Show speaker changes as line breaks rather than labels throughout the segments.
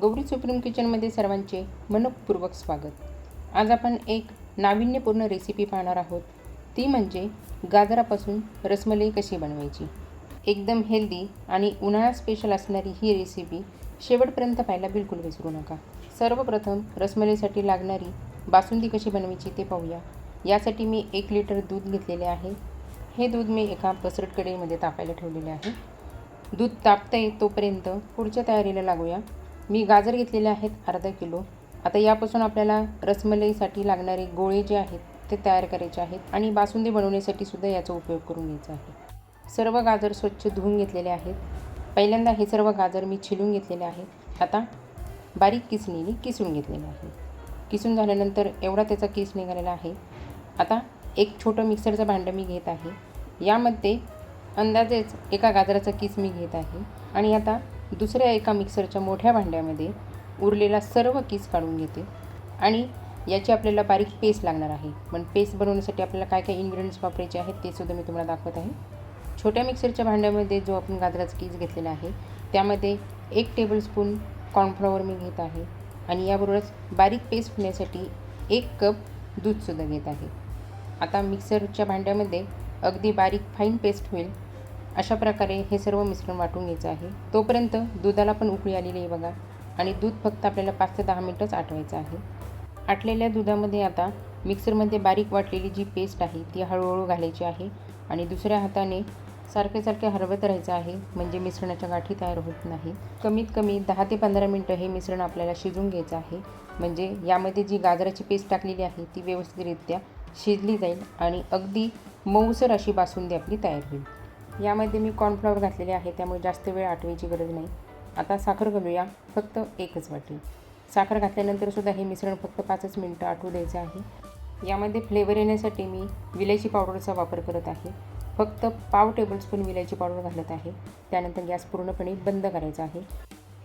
Gauri supreme किचनमध्ये सर्वांचे मनपूर्वक स्वागत. आज आपण एक नाविन्यपूर्ण रेसिपी पाहणार आहोत. ती म्हणजे गाजरापासून रसमलाई कशी बनवायची? एकदम हेल्दी आणि उन्हाळा स्पेशल असणारी ही रेसिपी शेवटपर्यंत पाहायला बिलकुल विसरू नका. सर्वप्रथम रसमलाईसाठी लागणारी बासुंदी कशी बनवायची ते पाहूया. यासाठी मी एक लिटर दूध घेतलेले आहे. हे दूध मी एका पसरट कढईमध्ये तापायला ठेवलेले आहे. दूध तापतंय तोपर्यंत पुढच्या तयारीला लागूया. मी गाजर घेतलेले आहेत अर्धा किलो. आता यापासून आपल्याला रसमलाईसाठी लागणारे गोळे जे आहेत ते तयार करायचे आहेत आणि बासुंदी बनवण्यासाठी सुद्धा याचा उपयोग करून घ्यायचा आहे. सर्व गाजर स्वच्छ धुवून घेतलेले आहेत. पहिल्यांदा हे सर्व गाजर मी छिलून घेतलेले आहेत. आता बारीक किसणीने किसून घेतलेले आहे. किसून झाल्यानंतर एवढा त्याचा किस निघालेला आहे. आता एक छोटं मिक्सरचं भांडं मी घेत आहे. यामध्ये अंदाजेच एका गाजराचा किस मी घेत आहे. आणि आता दुसऱ्या एका मिक्सरच्या मोठ्या भांड्यामध्ये उरलेला सर्व किस काढून घेते आणि याची आपल्याला बारीक पेस्ट लागणार आहे. पण पेस्ट बनवण्यासाठी आपल्याला काय काय इन्ग्रेडियंट्स वापरायचे आहेत ते सुद्धा मी तुम्हाला दाखवत आहे. छोट्या मिक्सरच्या भांड्यामध्ये जो आपण गाजराचा किस घेतलेला आहे त्यामध्ये एक टेबलस्पून कॉर्नफ्लॉवर मी घेत आहे आणि याबरोबरच बारीक पेस्ट होण्यासाठी एक कप दूधसुद्धा घेत आहे. आता मिक्सरच्या भांड्यामध्ये अगदी बारीक फाईन पेस्ट होईल. अशा प्रकारे हे सर्व मिश्रण वाटून घ्यायचं आहे. तोपर्यंत दुधाला पण उकळी आलेली आहे बघा. आणि दूध फक्त आपल्याला पाच ते दहा मिनटंच आटवायचं आहे. आटलेल्या दुधामध्ये आता मिक्सरमध्ये बारीक वाटलेली जी पेस्ट आहे ती हळूहळू घालायची आहे. आणि दुसऱ्या हाताने सारखे सारखे हरवत राहायचं आहे म्हणजे मिश्रणाच्या गाठी तयार होत नाही. कमीत कमी दहा ते पंधरा मिनटं हे मिश्रण आपल्याला शिजून घ्यायचं आहे. म्हणजे यामध्ये जी गाजराची पेस्ट टाकलेली आहे ती व्यवस्थितरित्या शिजली जाईल आणि अगदी मऊसर अशी बासुंदी आपली तयार होईल. यामध्ये मी कॉर्नफ्लॉवर घातलेले आहे त्यामुळे जास्त वेळ आटवायची गरज नाही. आता साखर घालूया फक्त एकच वाटी. साखर घातल्यानंतर सुद्धा हे मिश्रण फक्त पाचच मिनटं आटू द्यायचं आहे. यामध्ये फ्लेवर येण्यासाठी मी विलायची पावडरचा वापर करत आहे. फक्त पाव टेबलस्पून विलायची पावडर घालत आहे. त्यानंतर गॅस पूर्णपणे बंद करायचा आहे.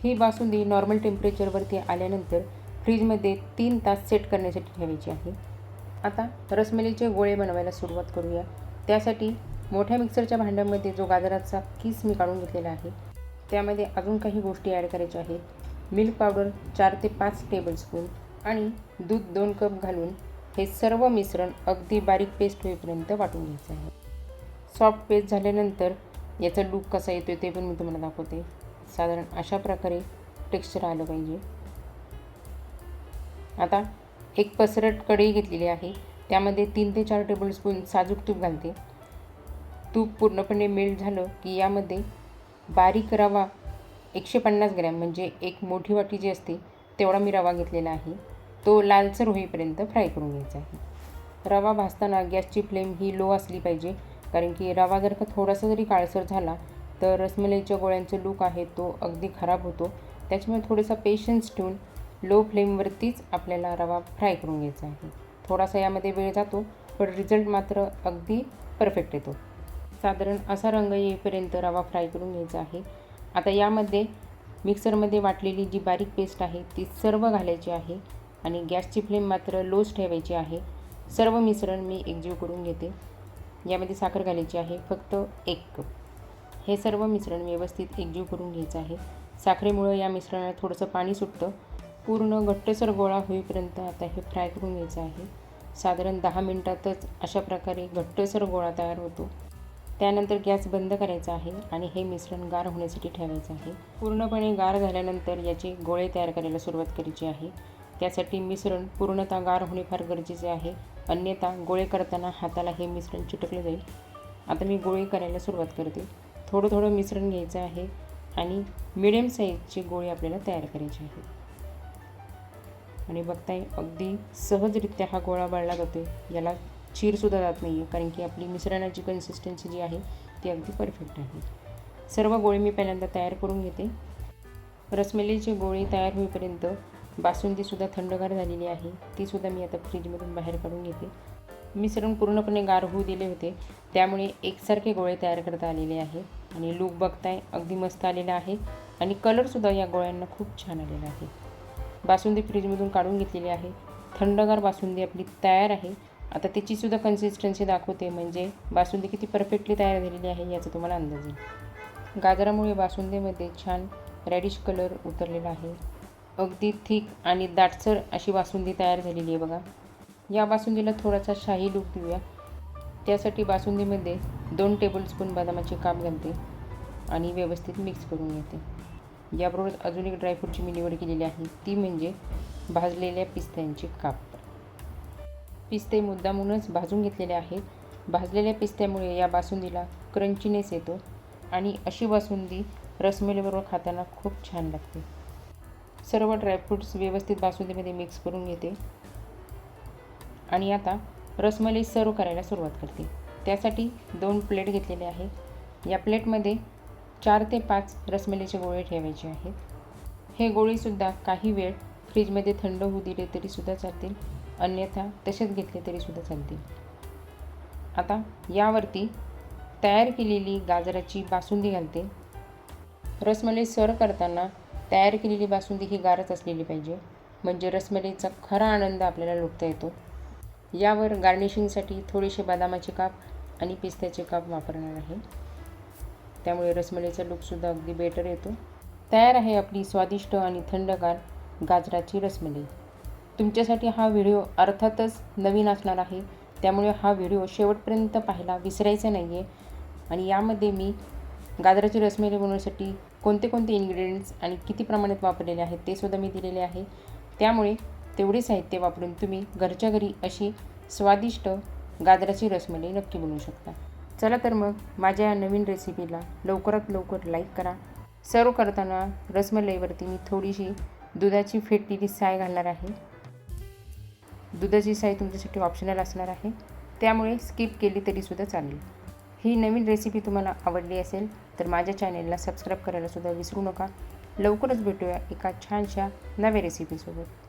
ही बासुंदी नॉर्मल टेम्परेचरवरती आल्यानंतर फ्रीजमध्ये तीन तास सेट करण्यासाठी ठेवायची आहे. आता रसमलाईचे गोळे बनवायला सुरुवात करूया. त्यासाठी मोठ्या मिक्सरच्या भांड्यामध्ये जो गाजराचा किस मी काढून घेतलेला आहे त्यामध्ये अजून काही गोष्टी ॲड करायच्या आहेत. मिल्क पावडर चार ते पाच टेबलस्पून आणि दूध दोन कप घालून हे सर्व मिश्रण अगदी बारीक पेस्ट होईपर्यंत वाटून घ्यायचं आहे. सॉफ्ट पेस्ट झाल्यानंतर याचा लूक कसा येतो ते पण मी तुम्हाला दाखवते. साधारण अशा प्रकारे टेक्स्चर आलं पाहिजे. आता एक पसरट कढई घेतलेली आहे. त्यामध्ये तीन ते चार टेबलस्पून साजूक तूप घालते. तूप पूर्णपणे मेल्ट झालं की यामध्ये बारीक रवा एकशे पन्नास ग्रॅम म्हणजे एक मोठी वाटी जी असते तेवढा मी रवा घेतलेला आहे. तो लालसर होईपर्यंत फ्राय करून घ्यायचा आहे. रवा भाजताना गॅसची फ्लेम ही लो असली पाहिजे कारण की रवा जर का थोडासा जरी काळसर झाला तर रसमलाईच्या गोळ्यांचा लूक आहे तो अगदी खराब होतो. त्याच्यामुळे थोडासा पेशन्स ठेवून लो फ्लेमवरतीच आपल्याला रवा फ्राय करून घ्यायचा आहे. थोडासा यामध्ये वेळ जातो पण रिझल्ट मात्र अगदी परफेक्ट येतो. साधारण असा रंग येईपर्यंत रवा फ्राय करून घ्यायचा आहे. आता यामध्ये मिक्सरमध्ये वाटलेली जी बारीक पेस्ट आहे ती सर्व घालायची आहे आणि गॅसची फ्लेम मात्र लोच ठेवायची आहे. सर्व मिश्रण मी एकजीव करून घेते. यामध्ये साखर घालायची आहे फक्त एक कप. हे सर्व मिश्रण व्यवस्थित एकजीव करून घ्यायचं आहे. साखरेमुळं या मिश्रणाला थोडंसं पाणी सुटतं. पूर्ण घट्टसर गोळा होईपर्यंत आता हे फ्राय करून घ्यायचं आहे. साधारण दहा मिनटातच अशा प्रकारे घट्टसर गोळा तयार होतो. त्यानंतर गॅस बंद करायचा आहे आणि हे मिश्रण गार होण्यासाठी ठेवायचं आहे. पूर्णपणे गार झाल्यानंतर याचे गोळे तयार करायला सुरुवात करायची आहे. त्यासाठी मिश्रण पूर्णतः गार होणे फार गरजेचे आहे. अन्यथा गोळे करताना हाताला हे मिश्रण चिटकलं जाईल. आता मी गोळे करायला सुरुवात करते. थोडं थोडं मिश्रण घ्यायचं आहे आणि मिडियम साईजचे गोळे आपल्याला तयार करायचे आहेत आणि बघताय अगदी सहजरित्या हा गोळा बळला जातो याला चीरसुद्धा जात नाही आहे कारण की आपली मिश्रणाची कन्सिस्टन्सी जी आहे ती अगदी परफेक्ट आहे. सर्व गोळे मी पहिल्यांदा तयार करून घेते. रसमलाईचे गोळे तयार होईपर्यंत बासुंदीसुद्धा थंडगार झालेली आहे तीसुद्धा मी आता फ्रीजमधून बाहेर काढून घेते. मिश्रण पूर्णपणे गार होऊ दिले होते त्यामुळे एकसारखे गोळे तयार करता आलेले आहे आणि लूक बघताय अगदी मस्त आलेला आहे आणि कलरसुद्धा या गोळ्यांना खूप छान आलेला आहे. बासुंदी फ्रीजमधून काढून घेतलेली आहे. थंडगार बासुंदी आपली तयार आहे. आता त्याचीसुद्धा कन्सिस्टन्सी दाखवते म्हणजे बासुंदी किती परफेक्टली तयार झालेली आहे याचा तुम्हाला अंदाज येईल गाजरामुळे बासुंदीमध्ये छान रेडिश कलर उतरलेला आहे. अगदी थिक आणि दाटसर अशी बासुंदी तयार झालेली आहे बघा. या बासुंदीला थोडासा शाही लूक देऊया. त्यासाठी बासुंदीमध्ये दोन टेबलस्पून बदामाचे काप घालते आणि व्यवस्थित मिक्स करून घेते. याबरोबर अजून एक ड्रायफ्रूटची मी निवड केलेली आहे. ती म्हणजे भाजलेल्या पिस्त्यांचे काप. पिस्ते मुद्दामूनच भाजून घेतलेले आहेत. भाजलेल्या पिस्त्यामुळे या बासुंदीला क्रंचीनेस येतो आणि अशी बासुंदी रसमलाईबरोबर खाताना खूप छान लागते. सर्व ड्रायफ्रूट्स व्यवस्थित बासुंदीमध्ये मिक्स करून घेते. आणि आता रसमलाई सर्व करायला सुरुवात करते. त्यासाठी दोन प्लेट घेतलेले आहे. या प्लेटमध्ये चार ते पाच रसमलाईचे गोळे ठेवायचे आहेत. हे गोळेसुद्धा काही वेळ फ्रीजमध्ये थंड होऊ दिले तरीसुद्धा चालतील. अन्यथा तसेच घेतले तरीसुद्धा चालतील. आता यावरती तयार केलेली गाजराची बासुंदी घालते. रसमलाई सर्व करताना तयार केलेली बासुंदी ही गारच असलेली पाहिजे. म्हणजे रसमलाईचा खरा आनंद आपल्याला लुटता येतो. यावर गार्निशिंगसाठी थोडेसे बदामाचे काप आणि पिस्त्याचे काप वापरणार आहे. त्यामुळे रसमलाईचा लुकसुद्धा अगदी बेटर येतो. तयार आहे आपली स्वादिष्ट आणि थंडगार गाजराची रसमलाई. तुमच्यासाठी हा व्हिडिओ अर्थातच नवीन असणार आहे. त्यामुळे हा व्हिडिओ शेवटपर्यंत पाहायला विसरायचा नाही आहे आणि यामध्ये मी गाजराची रसमलाई बनवण्यासाठी कोणते कोणते इन्ग्रेडियंट्स आणि किती प्रमाणात वापरलेले आहेत ते सुद्धा मी दिलेले आहे. त्यामुळे तेवढे साहित्य वापरून तुम्ही घरच्या घरी अशी स्वादिष्ट गाजराची रसमलाई नक्की बनवू शकता. चला तर मग माझ्या या नवीन रेसिपीला लवकरात लवकर लाईक करा. सर्व करताना रसमलाईवरती मी थोडीशी दुधाची फेटलेली साय घालणार आहे. दुधाची साय तुमच्यासाठी ऑप्शनल असणार आहे. त्यामुळे स्किप केली तरीसुद्धा चालेल. ही नवीन रेसिपी तुम्हाला आवडली असेल तर माझ्या चॅनेलला सबस्क्राईब करायलासुद्धा विसरू नका. लवकरच भेटूया एका छानशा नव्या रेसिपीसोबत